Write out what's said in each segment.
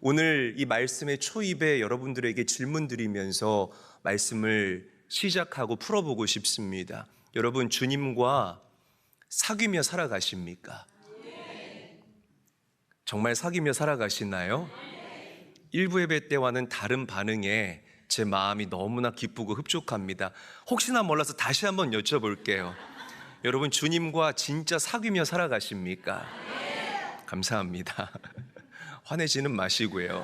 오늘 이 말씀의 초입에 여러분들에게 질문 드리면서 말씀을 시작하고 풀어보고 싶습니다. 여러분, 주님과 사귀며 살아가십니까? 정말 사귀며 살아가시나요? 일부 예배 때와는 다른 반응에 제 마음이 너무나 기쁘고 흡족합니다. 혹시나 몰라서 다시 한번 여쭤볼게요. 여러분, 주님과 진짜 사귀며 살아가십니까? 감사합니다. 화내지는 마시고요.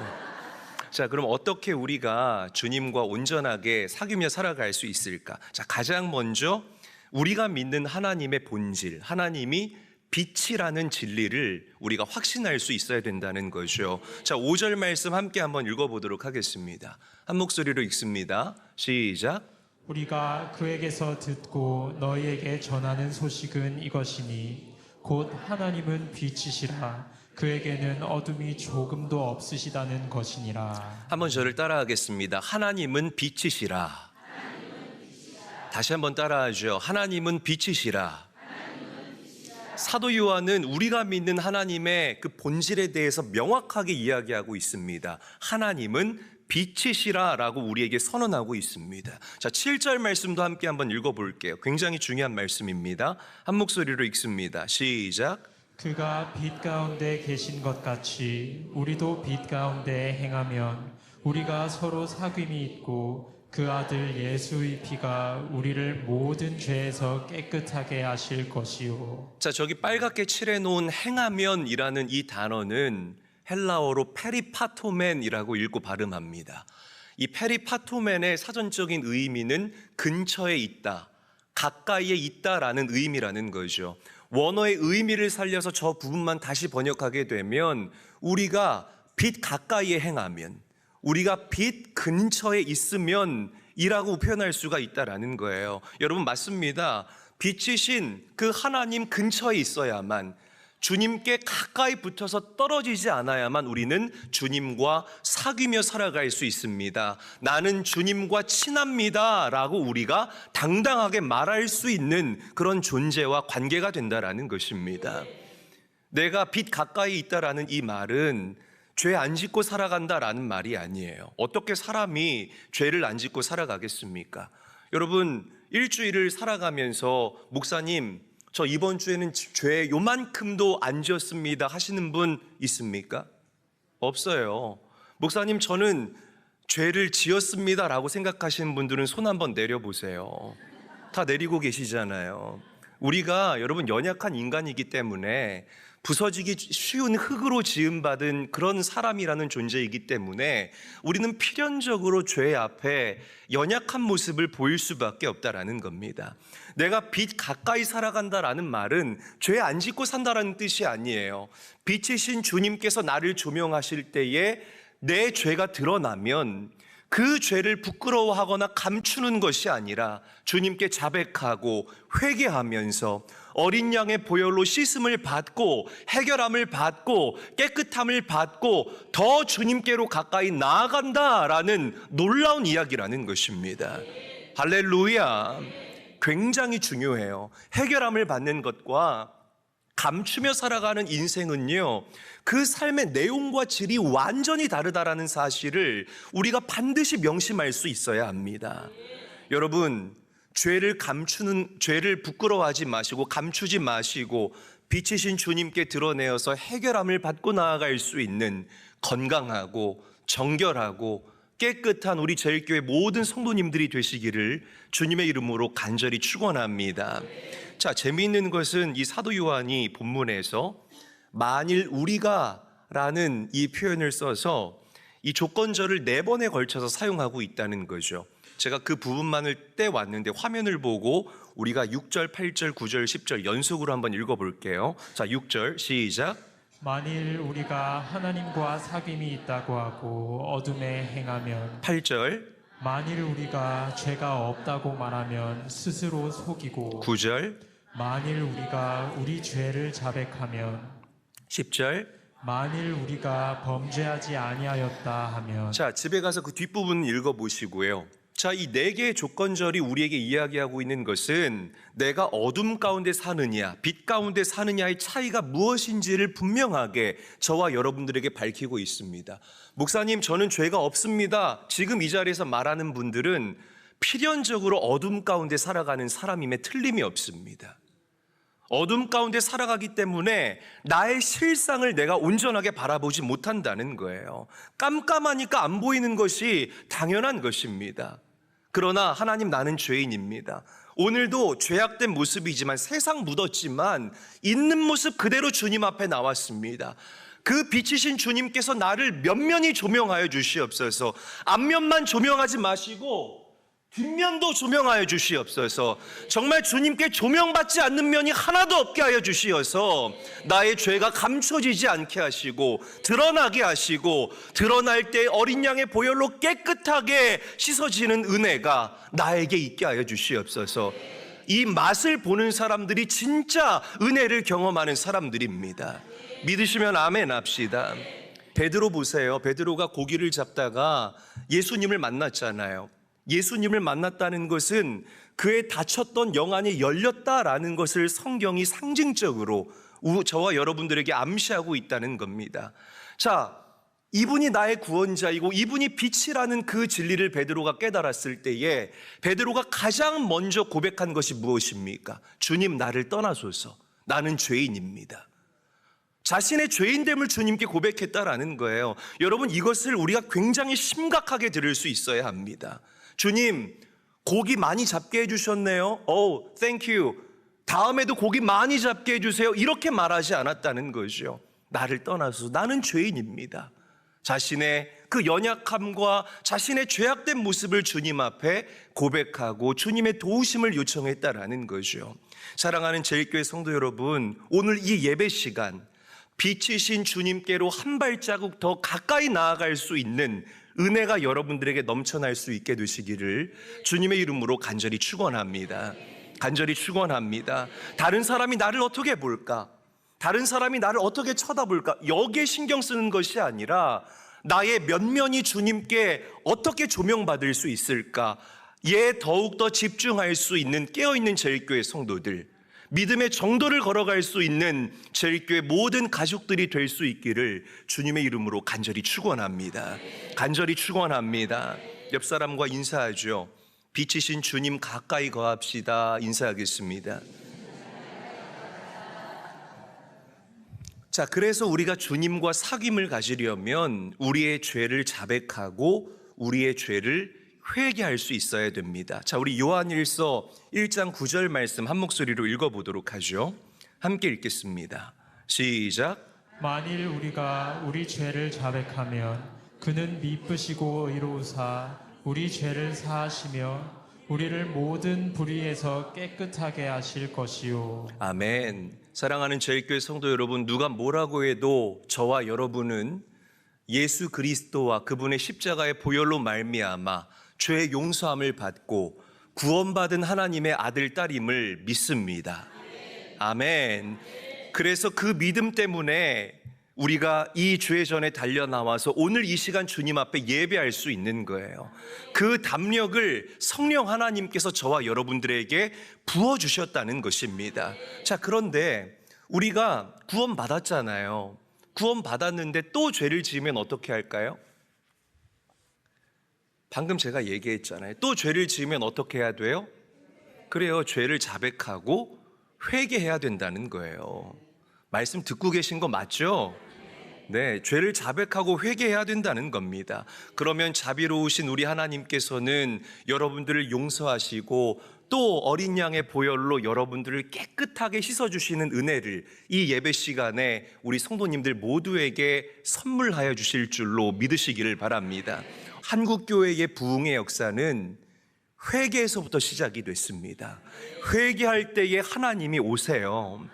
자, 그럼 어떻게 우리가 주님과 온전하게 사귀며 살아갈 수 있을까? 자, 가장 먼저 우리가 믿는 하나님의 본질, 하나님이 빛이라는 진리를 우리가 확신할 수 있어야 된다는 거죠. 자, 5절 말씀 함께 한번 읽어보도록 하겠습니다. 한 목소리로 읽습니다. 시작. 우리가 그에게서 듣고 너희에게 전하는 소식은 이것이니 곧 하나님은 빛이시라 그에게는 어둠이 조금도 없으시다는 것이니라 한번 저를 따라하겠습니다. 하나님은 빛이시라. 다시 한번 따라하죠. 하나님은 빛이시라. 사도 요한은 우리가 믿는 하나님의 그 본질에 대해서 명확하게 이야기하고 있습니다. 하나님은 빛이시라라고 우리에게 선언하고 있습니다. 자, 7절 말씀도 함께 한번 읽어 볼게요. 굉장히 중요한 말씀입니다. 한 목소리로 읽습니다. 시작. 그가 빛 가운데 계신 것 같이 우리도 빛 가운데 행하면 우리가 서로 사귐이 있고 그 아들 예수의 피가 우리를 모든 죄에서 깨끗하게 하실 것이요 자, 저기 빨갛게 칠해 놓은 행하면이라는 이 단어는 헬라어로 페리파토멘이라고 읽고 발음합니다. 이 페리파토멘의 사전적인 의미는 근처에 있다, 가까이에 있다라는 의미라는 거죠. 원어의 의미를 살려서 저 부분만 다시 번역하게 되면 우리가 빛 가까이에 행하면 우리가 빛 근처에 있으면 이라고 표현할 수가 있다라는 거예요. 여러분 맞습니다. 빛이신 그 하나님 근처에 있어야만 주님께 가까이 붙어서 떨어지지 않아야만 우리는 주님과 사귀며 살아갈 수 있습니다. 나는 주님과 친합니다. 라고 우리가 당당하게 말할 수 있는 그런 존재와 관계가 된다라는 것입니다. 내가 빛 가까이 있다라는 이 말은 죄 안 짓고 살아간다라는 말이 아니에요. 어떻게 사람이 죄를 안 짓고 살아가겠습니까? 여러분, 일주일을 살아가면서 목사님, 저 이번 주에는 죄 요만큼도 안 지었습니다 하시는 분 있습니까? 없어요. 목사님, 저는 죄를 지었습니다 라고 생각하시는 분들은 손 한번 내려보세요. 다 내리고 계시잖아요. 우리가 여러분 연약한 인간이기 때문에 부서지기 쉬운 흙으로 지음받은 그런 사람이라는 존재이기 때문에 우리는 필연적으로 죄 앞에 연약한 모습을 보일 수밖에 없다라는 겁니다. 내가 빛 가까이 살아간다라는 말은 죄 안 짓고 산다라는 뜻이 아니에요. 빛이신 주님께서 나를 조명하실 때에 내 죄가 드러나면 그 죄를 부끄러워하거나 감추는 것이 아니라 주님께 자백하고 회개하면서 어린 양의 보혈로 씻음을 받고 해결함을 받고 깨끗함을 받고 더 주님께로 가까이 나아간다라는 놀라운 이야기라는 것입니다. 할렐루야. 굉장히 중요해요. 해결함을 받는 것과 감추며 살아가는 인생은요, 그 삶의 내용과 질이 완전히 다르다라는 사실을 우리가 반드시 명심할 수 있어야 합니다. 여러분, 죄를 감추는, 죄를 부끄러워하지 마시고, 감추지 마시고, 빛이신 주님께 드러내어서 해결함을 받고 나아갈 수 있는 건강하고, 정결하고, 깨끗한 우리 제일교회 모든 성도님들이 되시기를 주님의 이름으로 간절히 축원합니다. 자, 재미있는 것은 이 사도 요한이 본문에서 만일 우리가라는 이 표현을 써서 이 조건절을 네 번에 걸쳐서 사용하고 있다는 거죠. 제가 그 부분만을 떼 왔는데 화면을 보고 우리가 6절, 8절, 9절, 10절 연속으로 한번 읽어 볼게요. 자, 6절 시작. 만일 우리가 하나님과 사귐이 있다고 하고 어둠에 행하면 8절, 만일 우리가 죄가 없다고 말하면 스스로 속이고 9절, 만일 우리가 우리 죄를 자백하면 10절. 만일 우리가 범죄하지 아니하였다 하면 자, 집에 가서 그 뒷부분 읽어보시고요. 자, 이 네 개의 조건절이 우리에게 이야기하고 있는 것은 내가 어둠 가운데 사느냐, 빛 가운데 사느냐의 차이가 무엇인지를 분명하게 저와 여러분들에게 밝히고 있습니다. 목사님, 저는 죄가 없습니다. 지금 이 자리에서 말하는 분들은 필연적으로 어둠 가운데 살아가는 사람임에 틀림이 없습니다. 어둠 가운데 살아가기 때문에 나의 실상을 내가 온전하게 바라보지 못한다는 거예요. 깜깜하니까 안 보이는 것이 당연한 것입니다. 그러나 하나님 나는 죄인입니다. 오늘도 죄악된 모습이지만 세상 묻었지만 있는 모습 그대로 주님 앞에 나왔습니다. 그 빛이신 주님께서 나를 면면히 조명하여 주시옵소서. 앞면만 조명하지 마시고 뒷면도 조명하여 주시옵소서. 정말 주님께 조명받지 않는 면이 하나도 없게 하여 주시어서 나의 죄가 감춰지지 않게 하시고 드러나게 하시고 드러날 때 어린 양의 보혈로 깨끗하게 씻어지는 은혜가 나에게 있게 하여 주시옵소서. 이 맛을 보는 사람들이 진짜 은혜를 경험하는 사람들입니다. 믿으시면 아멘 합시다. 베드로 보세요. 베드로가 고기를 잡다가 예수님을 만났잖아요. 예수님을 만났다는 것은 그의 닫혔던 영안이 열렸다라는 것을 성경이 상징적으로 우- 저와 여러분들에게 암시하고 있다는 겁니다. 자, 이분이 나의 구원자이고 이분이 빛이라는 그 진리를 베드로가 깨달았을 때에 베드로가 가장 먼저 고백한 것이 무엇입니까? 주님 나를 떠나소서. 나는 죄인입니다. 자신의 죄인됨을 주님께 고백했다라는 거예요. 여러분 이것을 우리가 굉장히 심각하게 들을 수 있어야 합니다. 주님 고기 많이 잡게 해주셨네요. 오, thank you. 다음에도 고기 많이 잡게 해주세요. 이렇게 말하지 않았다는 거죠. 나를 떠나서 나는 죄인입니다. 자신의 그 연약함과 자신의 죄악된 모습을 주님 앞에 고백하고 주님의 도우심을 요청했다라는 거죠. 사랑하는 제일교회 성도 여러분, 오늘 이 예배 시간 빛이신 주님께로 한 발자국 더 가까이 나아갈 수 있는 은혜가 여러분들에게 넘쳐날 수 있게 되시기를 주님의 이름으로 간절히 축원합니다. 간절히 축원합니다. 다른 사람이 나를 어떻게 볼까? 다른 사람이 나를 어떻게 쳐다볼까? 여기에 신경 쓰는 것이 아니라 나의 면면이 주님께 어떻게 조명받을 수 있을까? 예, 더욱더 집중할 수 있는 깨어있는 제일교회 성도들, 믿음의 정도를 걸어갈 수 있는 제일교회 모든 가족들이 될 수 있기를 주님의 이름으로 간절히 축원합니다. 간절히 축원합니다. 옆 사람과 인사하죠. 빛이신 주님 가까이 거합시다. 인사하겠습니다. 자, 그래서 우리가 주님과 사귐을 가지려면 우리의 죄를 자백하고 우리의 죄를 회개할 수 있어야 됩니다. 자, 우리 요한일서 1장 9절 말씀 한 목소리로 읽어 보도록 하죠. 함께 읽겠습니다. 시작. 만일 우리가 우리 죄를 자백하면 그는 미쁘시고 의로우사 우리 죄를 사하시며 우리를 모든 불의에서 깨끗하게 하실 것이요 아멘. 사랑하는 제일교회 성도 여러분, 누가 뭐라고 해도 저와 여러분은 예수 그리스도와 그분의 십자가의 보혈로 말미암아 죄의 용서함을 받고 구원받은 하나님의 아들 딸임을 믿습니다. 아멘. 그래서 그 믿음 때문에 우리가 이 죄 전에 달려 나와서 오늘 이 시간 주님 앞에 예배할 수 있는 거예요. 그 담력을 성령 하나님께서 저와 여러분들에게 부어 주셨다는 것입니다. 자, 그런데 우리가 구원 받았잖아요. 구원 받았는데 또 죄를 지으면 어떻게 할까요? 방금 제가 얘기했잖아요. 또 죄를 지으면 어떻게 해야 돼요? 그래요. 죄를 자백하고 회개해야 된다는 거예요. 말씀 듣고 계신 거 맞죠? 네, 죄를 자백하고 회개해야 된다는 겁니다. 그러면 자비로우신 우리 하나님께서는 여러분들을 용서하시고 또 어린 양의 보혈로 여러분들을 깨끗하게 씻어주시는 은혜를 이 예배 시간에 우리 성도님들 모두에게 선물하여 주실 줄로 믿으시기를 바랍니다. 한국 교회의 부흥의 역사는 회개에서부터 시작이 됐습니다. 회개할 때에 하나님이 오세요.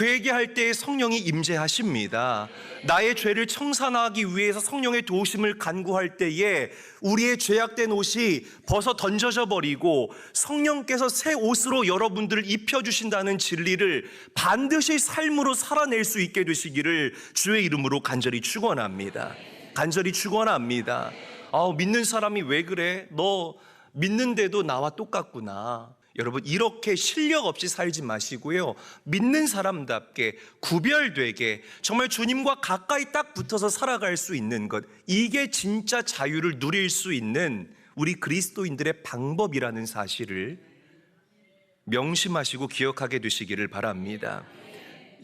회개할 때에 성령이 임재하십니다. 나의 죄를 청산하기 위해서 성령의 도우심을 간구할 때에 우리의 죄악된 옷이 벗어 던져져 버리고 성령께서 새 옷으로 여러분들을 입혀 주신다는 진리를 반드시 삶으로 살아낼 수 있게 되시기를 주의 이름으로 간절히 축원합니다. 간절히 축원합니다. 아, 믿는 사람이 왜 그래? 너 믿는데도 나와 똑같구나. 여러분, 이렇게 실력 없이 살지 마시고요. 믿는 사람답게 구별되게 정말 주님과 가까이 딱 붙어서 살아갈 수 있는 것. 이게 진짜 자유를 누릴 수 있는 우리 그리스도인들의 방법이라는 사실을 명심하시고 기억하게 되시기를 바랍니다.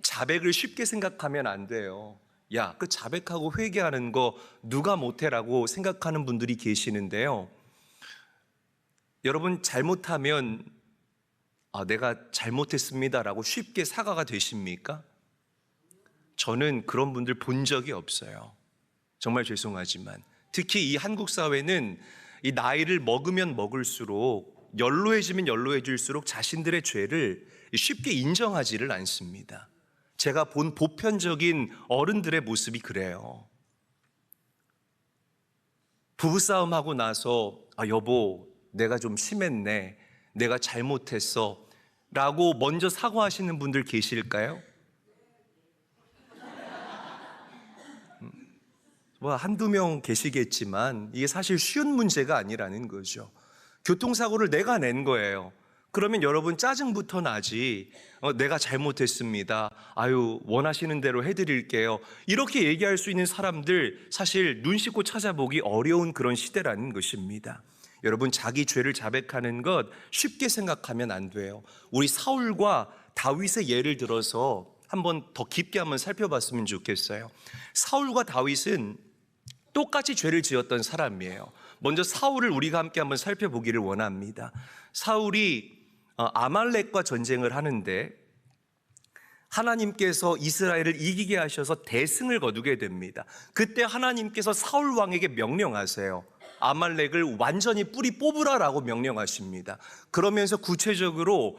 자백을 쉽게 생각하면 안 돼요. 야, 그 자백하고 회개하는 거 누가 못해라고 생각하는 분들이 계시는데요. 여러분 잘못하면 아, 내가 잘못했습니다라고 쉽게 사과가 되십니까? 저는 그런 분들 본 적이 없어요. 정말 죄송하지만 특히 이 한국 사회는 이 나이를 먹으면 먹을수록 연로해지면 연로해질수록 자신들의 죄를 쉽게 인정하지를 않습니다. 제가 본 보편적인 어른들의 모습이 그래요. 부부싸움 하고 나서 아 여보 내가 좀 심했네 내가 잘못했어 라고 먼저 사과하시는 분들 계실까요? 음, 뭐 한두 명 계시겠지만 이게 사실 쉬운 문제가 아니라는 거죠. 교통사고를 내가 낸 거예요. 그러면 여러분 짜증부터 나지. 어, 내가 잘못했습니다. 아유, 원하시는 대로 해드릴게요. 이렇게 얘기할 수 있는 사람들 사실 눈 씻고 찾아보기 어려운 그런 시대라는 것입니다. 여러분, 자기 죄를 자백하는 것 쉽게 생각하면 안 돼요. 우리 사울과 다윗의 예를 들어서 한번 더 깊게 한번 살펴봤으면 좋겠어요. 사울과 다윗은 똑같이 죄를 지었던 사람이에요. 먼저 사울을 우리가 함께 한번 살펴보기를 원합니다. 사울이 어, 아말렉과 전쟁을 하는데 하나님께서 이스라엘을 이기게 하셔서 대승을 거두게 됩니다. 그때 하나님께서 사울 왕에게 명령하세요. 아말렉을 완전히 뿌리 뽑으라라고 명령하십니다. 그러면서 구체적으로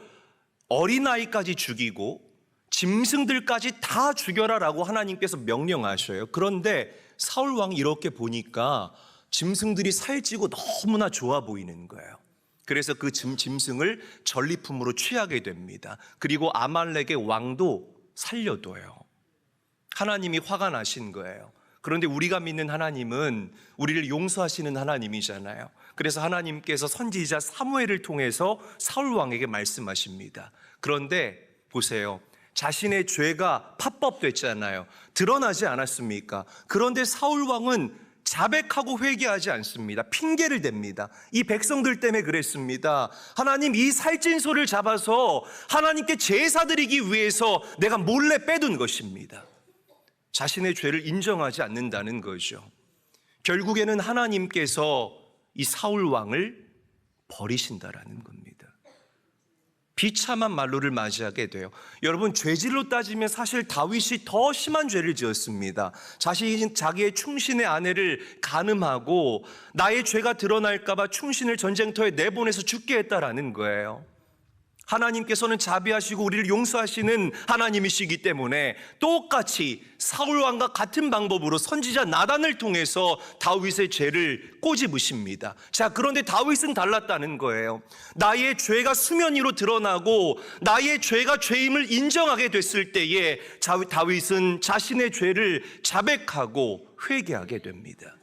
어린아이까지 죽이고 짐승들까지 다 죽여라라고 하나님께서 명령하셔요. 그런데 사울 왕이 이렇게 보니까 짐승들이 살찌고 너무나 좋아 보이는 거예요. 그래서 그 짐, 짐승을 전리품으로 취하게 됩니다. 그리고 아말렉의 왕도 살려둬요. 하나님이 화가 나신 거예요. 그런데 우리가 믿는 하나님은 우리를 용서하시는 하나님이잖아요. 그래서 하나님께서 선지자 사무엘을 통해서 사울 왕에게 말씀하십니다. 그런데 보세요. 자신의 죄가 팝법됐잖아요. 드러나지 않았습니까? 그런데 사울 왕은 자백하고 회개하지 않습니다. 핑계를 댑니다. 이 백성들 때문에 그랬습니다. 하나님 이 살찐 소를 잡아서 하나님께 제사 드리기 위해서 내가 몰래 빼둔 것입니다. 자신의 죄를 인정하지 않는다는 거죠. 결국에는 하나님께서 이 사울 왕을 버리신다라는 겁니다. 비참한 말로를 맞이하게 돼요. 여러분 죄질로 따지면 사실 다윗이 더 심한 죄를 지었습니다. 자신 자기의 충신의 아내를 간음하고 나의 죄가 드러날까봐 충신을 전쟁터에 내보내서 죽게 했다라는 거예요. 하나님께서는 자비하시고 우리를 용서하시는 하나님이시기 때문에 똑같이 사울 왕과 같은 방법으로 선지자 나단을 통해서 다윗의 죄를 꼬집으십니다. 자, 그런데 다윗은 달랐다는 거예요. 나의 죄가 수면 위로 드러나고 나의 죄가 죄임을 인정하게 됐을 때에 다윗은 자신의 죄를 자백하고 회개하게 됩니다.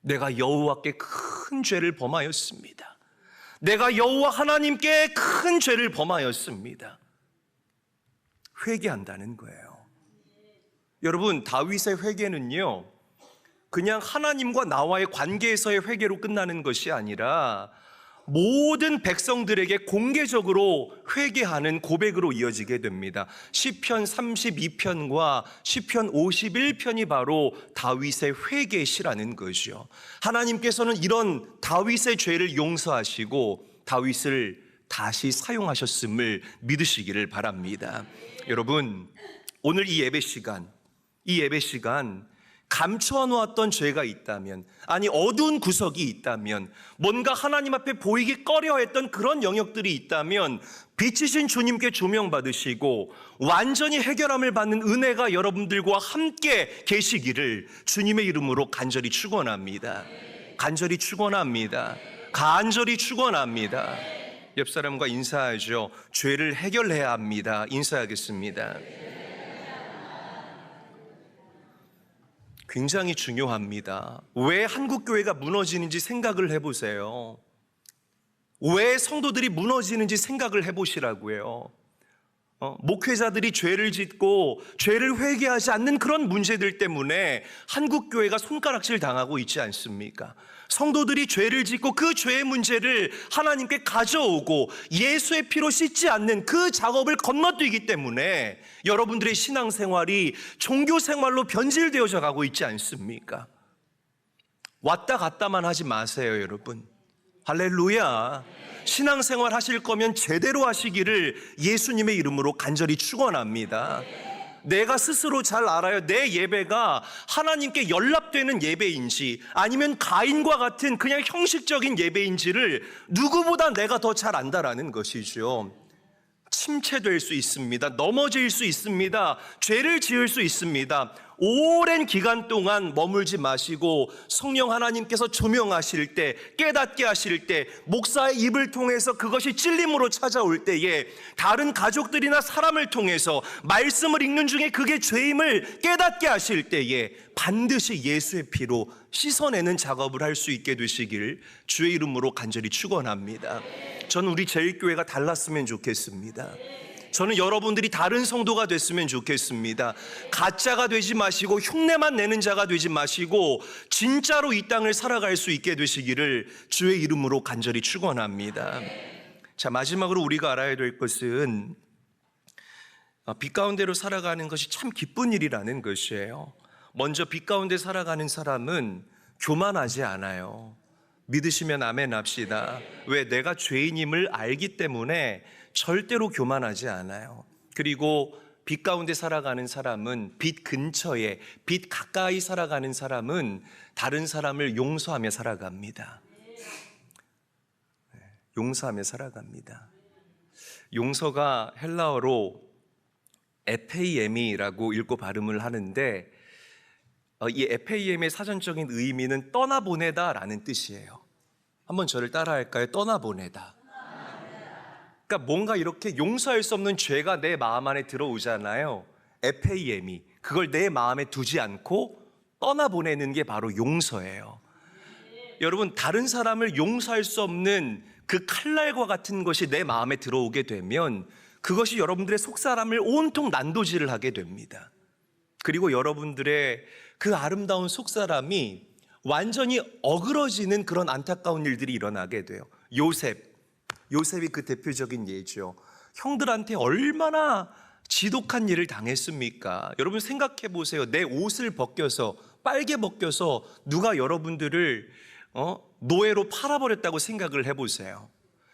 내가 여호와께 큰 죄를 범하였습니다. 내가 여호와 하나님께 큰 죄를 범하였습니다. 회개한다는 거예요. 여러분, 다윗의 회개는요, 그냥 하나님과 나와의 관계에서의 회개로 끝나는 것이 아니라 모든 백성들에게 공개적으로 회개하는 고백으로 이어지게 됩니다. 시편 32편과 시편 51편이 바로 다윗의 회개시라는 것이요. 하나님께서는 이런 다윗의 죄를 용서하시고 다윗을 다시 사용하셨음을 믿으시기를 바랍니다. 여러분, 오늘 이 예배 시간, 이 예배 시간 감춰 놓았던 죄가 있다면, 아니, 어두운 구석이 있다면, 뭔가 하나님 앞에 보이기 꺼려 했던 그런 영역들이 있다면, 빛이신 주님께 조명받으시고, 완전히 해결함을 받는 은혜가 여러분들과 함께 계시기를 주님의 이름으로 간절히 축원합니다. 간절히 축원합니다. 간절히 축원합니다. 옆 사람과 인사하죠. 죄를 해결해야 합니다. 인사하겠습니다. 굉장히 중요합니다. 왜 한국 교회가 무너지는지 생각을 해보세요. 왜 성도들이 무너지는지 생각을 해보시라고요. 어, 목회자들이 죄를 짓고 죄를 회개하지 않는 그런 문제들 때문에 한국 교회가 손가락질 당하고 있지 않습니까? 성도들이 죄를 짓고 그 죄의 문제를 하나님께 가져오고 예수의 피로 씻지 않는 그 작업을 건너뛰기 때문에 여러분들의 신앙생활이 종교 생활로 변질되어져 가고 있지 않습니까? 왔다 갔다만 하지 마세요, 여러분. 할렐루야. 신앙생활 하실 거면 제대로 하시기를 예수님의 이름으로 간절히 축원합니다. 내가 스스로 잘 알아요. 내 예배가 하나님께 연락되는 예배인지 아니면 가인과 같은 그냥 형식적인 예배인지를 누구보다 내가 더 잘 안다라는 것이죠. 침체될 수 있습니다. 넘어질 수 있습니다. 죄를 지을 수 있습니다. 오랜 기간 동안 머물지 마시고 성령 하나님께서 조명하실 때, 깨닫게 하실 때, 목사의 입을 통해서 그것이 찔림으로 찾아올 때에 다른 가족들이나 사람을 통해서 말씀을 읽는 중에 그게 죄임을 깨닫게 하실 때에 반드시 예수의 피로 씻어내는 작업을 할 수 있게 되시길 주의 이름으로 간절히 축원합니다. 저는 우리 제일교회가 달랐으면 좋겠습니다. 저는 여러분들이 다른 성도가 됐으면 좋겠습니다. 가짜가 되지 마시고 흉내만 내는 자가 되지 마시고 진짜로 이 땅을 살아갈 수 있게 되시기를 주의 이름으로 간절히 축원합니다. 자, 마지막으로 우리가 알아야 될 것은 어, 빛 가운데로 살아가는 것이 참 기쁜 일이라는 것이에요. 먼저 빛 가운데 살아가는 사람은 교만하지 않아요. 믿으시면 아멘 합시다. 왜 내가 죄인임을 알기 때문에 절대로 교만하지 않아요. 그리고 빛 가운데 살아가는 사람은 빛 근처에 빛 가까이 살아가는 사람은 다른 사람을 용서하며 살아갑니다. 네, 용서하며 살아갑니다. 용서가 헬라어로 에페이엠이라고 읽고 발음을 하는데 어, 이 에페이엠의 사전적인 의미는 떠나보내다라는 뜻이에요. 한번 저를 따라할까요? 떠나보내다. 그러니까 뭔가 이렇게 용서할 수 없는 죄가 내 마음 안에 들어오잖아요. 에페이엠이 그걸 내 마음에 두지 않고 떠나보내는 게 바로 용서예요. 여러분 다른 사람을 용서할 수 없는 그 칼날과 같은 것이 내 마음에 들어오게 되면 그것이 여러분들의 속사람을 온통 난도질을 하게 됩니다. 그리고 여러분들의 그 아름다운 속사람이 완전히 어그러지는 그런 안타까운 일들이 일어나게 돼요. 요셉, 요셉이 그 대표적인 예죠. 형들한테 얼마나 지독한 일을 당했습니까? 여러분 생각해 보세요. 내 옷을 벗겨서 빨개 벗겨서 누가 여러분들을 어? 노예로 팔아버렸다고 생각을 해보세요.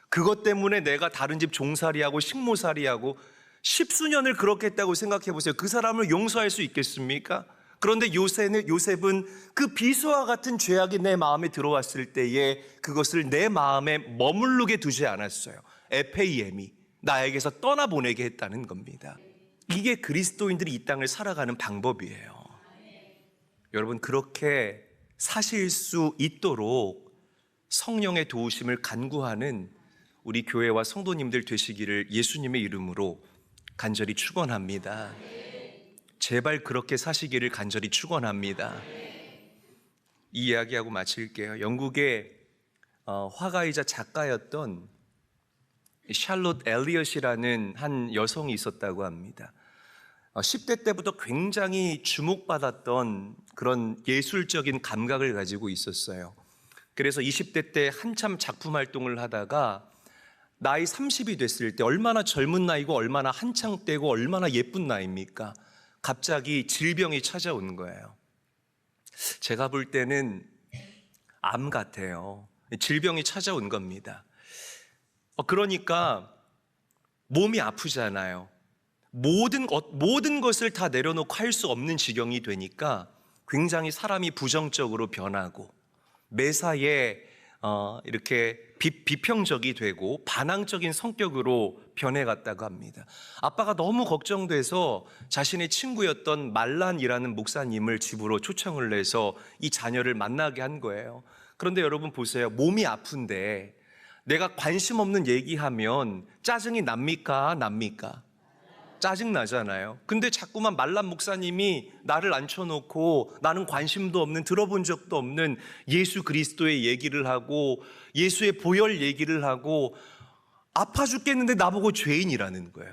그것 때문에 내가 다른 집 종살이하고 식모살이하고 십수년을 그렇게 했다고 생각해 보세요. 그 사람을 용서할 수 있겠습니까? 그런데 요셉은, 요셉은 그 비수와 같은 죄악이 내 마음에 들어왔을 때에 그것을 내 마음에 머무르게 두지 않았어요. 에페이엠이 나에게서 떠나보내게 했다는 겁니다. 이게 그리스도인들이 이 땅을 살아가는 방법이에요. 여러분, 그렇게 사실 수 있도록 성령의 도우심을 간구하는 우리 교회와 성도님들 되시기를 예수님의 이름으로 간절히 축원합니다. 제발 그렇게 사시기를 간절히 축원합니다. 이 이야기하고 마칠게요. 영국의 어, 화가이자 작가였던 샬롯 엘리엇이라는 한 여성이 있었다고 합니다. 어, 10대 때부터 굉장히 주목받았던 그런 예술적인 감각을 가지고 있었어요. 그래서 20대 때 한참 작품 활동을 하다가 나이 30이 됐을 때 얼마나 젊은 나이고 얼마나 한창 때고 얼마나 예쁜 나이입니까? 갑자기 질병이 찾아온 거예요. 제가 볼 때는 암 같아요. 질병이 찾아온 겁니다. 어, 그러니까 몸이 아프잖아요. 모든 것, 모든 것을 다 내려놓고 할 수 없는 지경이 되니까 굉장히 사람이 부정적으로 변하고 매사에 어, 이렇게 비, 비평적이 되고 반항적인 성격으로 변해갔다고 합니다. 아빠가 너무 걱정돼서 자신의 친구였던 말란이라는 목사님을 집으로 초청을 해서 이 자녀를 만나게 한 거예요. 그런데 여러분 보세요. 몸이 아픈데 내가 관심 없는 얘기하면 짜증이 납니까? 납니까? 짜증 나잖아요. 근데 자꾸만 말란 목사님이 나를 앉혀놓고 나는 관심도 없는 들어본 적도 없는 예수 그리스도의 얘기를 하고 예수의 보혈 얘기를 하고 아파 죽겠는데 나보고 죄인이라는 거예요.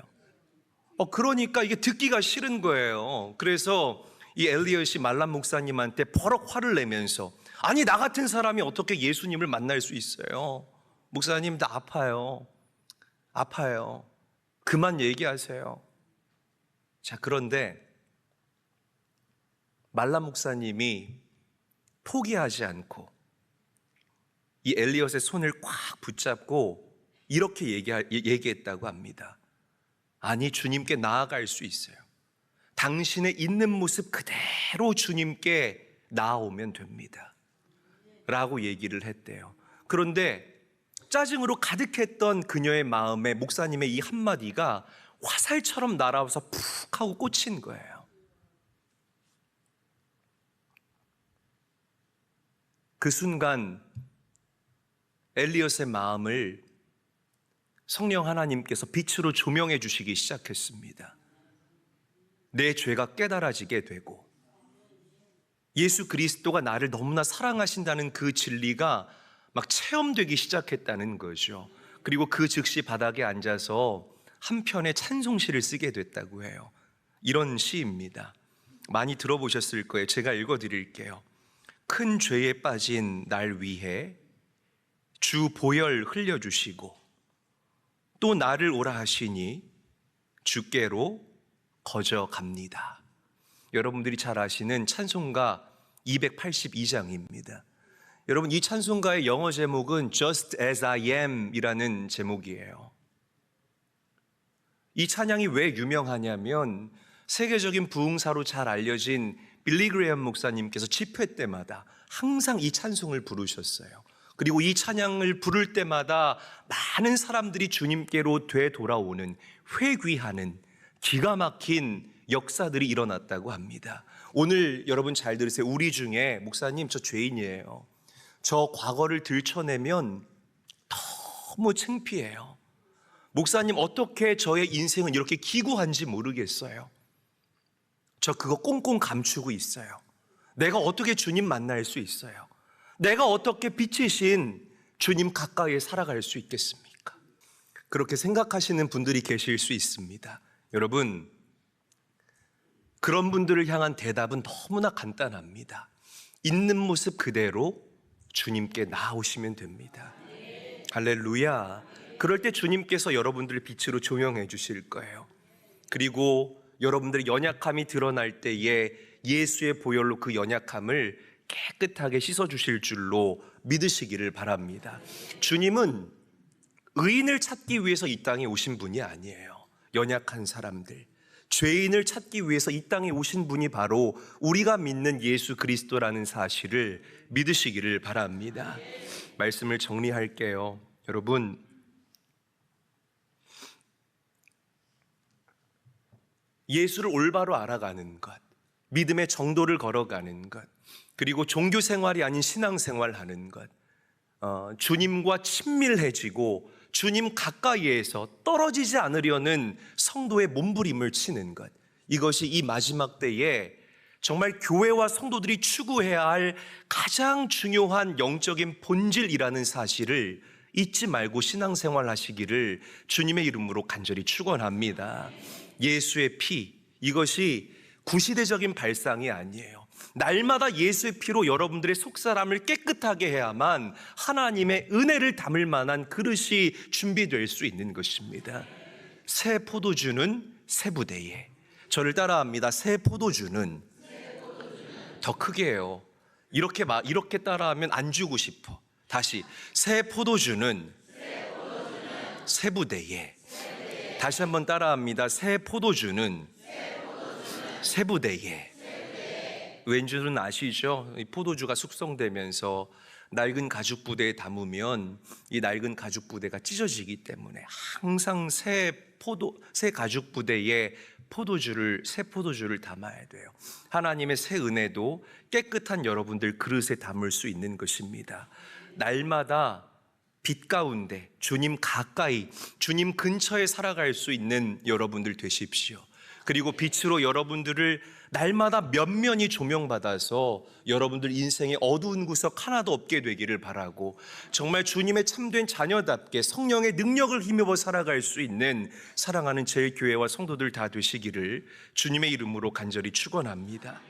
어 그러니까 이게 듣기가 싫은 거예요. 그래서 이 엘리엇이 말란 목사님한테 버럭 화를 내면서 아니 나 같은 사람이 어떻게 예수님을 만날 수 있어요? 목사님 나 아파요. 아파요. 그만 얘기하세요. 자, 그런데 말라 목사님이 포기하지 않고 이 엘리엇의 손을 꽉 붙잡고 이렇게 얘기하, 얘기했다고 합니다. 아니, 주님께 나아갈 수 있어요. 당신의 있는 모습 그대로 주님께 나아오면 됩니다. 라고 얘기를 했대요. 그런데 짜증으로 가득했던 그녀의 마음에 목사님의 이 한마디가 화살처럼 날아와서 푹 하고 꽂힌 거예요. 그 순간 엘리엇의 마음을 성령 하나님께서 빛으로 조명해 주시기 시작했습니다. 내 죄가 깨달아지게 되고 예수 그리스도가 나를 너무나 사랑하신다는 그 진리가 막 체험되기 시작했다는 거죠. 그리고 그 즉시 바닥에 앉아서 한 편의 찬송시를 쓰게 됐다고 해요. 이런 시입니다. 많이 들어보셨을 거예요. 제가 읽어 드릴게요. 큰 죄에 빠진 날 위해 주 보혈 흘려 주시고 또 나를 오라 하시니 주께로 거저 갑니다. 여러분들이 잘 아시는 찬송가 282장입니다. 여러분 이 찬송가의 영어 제목은 Just as I am이라는 제목이에요. 이 찬양이 왜 유명하냐면 세계적인 부흥사로 잘 알려진 빌리 그레엄 목사님께서 집회 때마다 항상 이 찬송을 부르셨어요. 그리고 이 찬양을 부를 때마다 많은 사람들이 주님께로 되돌아오는 회귀하는 기가 막힌 역사들이 일어났다고 합니다. 오늘 여러분 잘 들으세요. 우리 중에 목사님 저 죄인이에요. 저 과거를 들춰내면 너무 창피해요. 목사님 어떻게 저의 인생은 이렇게 기구한지 모르겠어요. 저 그거 꽁꽁 감추고 있어요. 내가 어떻게 주님 만날 수 있어요? 내가 어떻게 빛이신 주님 가까이 살아갈 수 있겠습니까? 그렇게 생각하시는 분들이 계실 수 있습니다. 여러분, 그런 분들을 향한 대답은 너무나 간단합니다. 있는 모습 그대로 주님께 나오시면 됩니다. 할렐루야. 그럴 때 주님께서 여러분들을 빛으로 조명해 주실 거예요. 그리고 여러분들의 연약함이 드러날 때에 예수의 보혈로 그 연약함을 깨끗하게 씻어 주실 줄로 믿으시기를 바랍니다. 주님은 의인을 찾기 위해서 이 땅에 오신 분이 아니에요. 연약한 사람들, 죄인을 찾기 위해서 이 땅에 오신 분이 바로 우리가 믿는 예수 그리스도라는 사실을 믿으시기를 바랍니다. 말씀을 정리할게요. 여러분, 예수를 올바로 알아가는 것, 믿음의 정도를 걸어가는 것, 그리고 종교 생활이 아닌 신앙 생활 하는 것, 어, 주님과 친밀해지고 주님 가까이에서 떨어지지 않으려는 성도의 몸부림을 치는 것. 이것이 이 마지막 때에 정말 교회와 성도들이 추구해야 할 가장 중요한 영적인 본질이라는 사실을 잊지 말고 신앙생활 하시기를 주님의 이름으로 간절히 축원합니다. 예수의 피 이것이 구시대적인 발상이 아니에요. 날마다 예수의 피로 여러분들의 속사람을 깨끗하게 해야만 하나님의 은혜를 담을 만한 그릇이 준비될 수 있는 것입니다. 새 포도주는 새 부대에 저를 따라합니다. 새 포도주는 더 크게 해요. 이렇게 막 이렇게 따라하면 안 주고 싶어. 다시 새 포도주는 새 부대에 다시 한번 따라합니다. 새 포도주는 새 부대에 왠 줄은 아시죠? 이 포도주가 숙성되면서 낡은 가죽 부대에 담으면 이 낡은 가죽 부대가 찢어지기 때문에 항상 새 포도 새 가죽 부대에 포도주를 새 포도주를 담아야 돼요. 하나님의 새 은혜도 깨끗한 여러분들 그릇에 담을 수 있는 것입니다. 날마다 빛 가운데 주님 가까이 주님 근처에 살아갈 수 있는 여러분들 되십시오. 그리고 빛으로 여러분들을 날마다 면면이 조명받아서 여러분들 인생의 어두운 구석 하나도 없게 되기를 바라고 정말 주님의 참된 자녀답게 성령의 능력을 힘입어 살아갈 수 있는 사랑하는 제 교회와 성도들 다 되시기를 주님의 이름으로 간절히 축원합니다.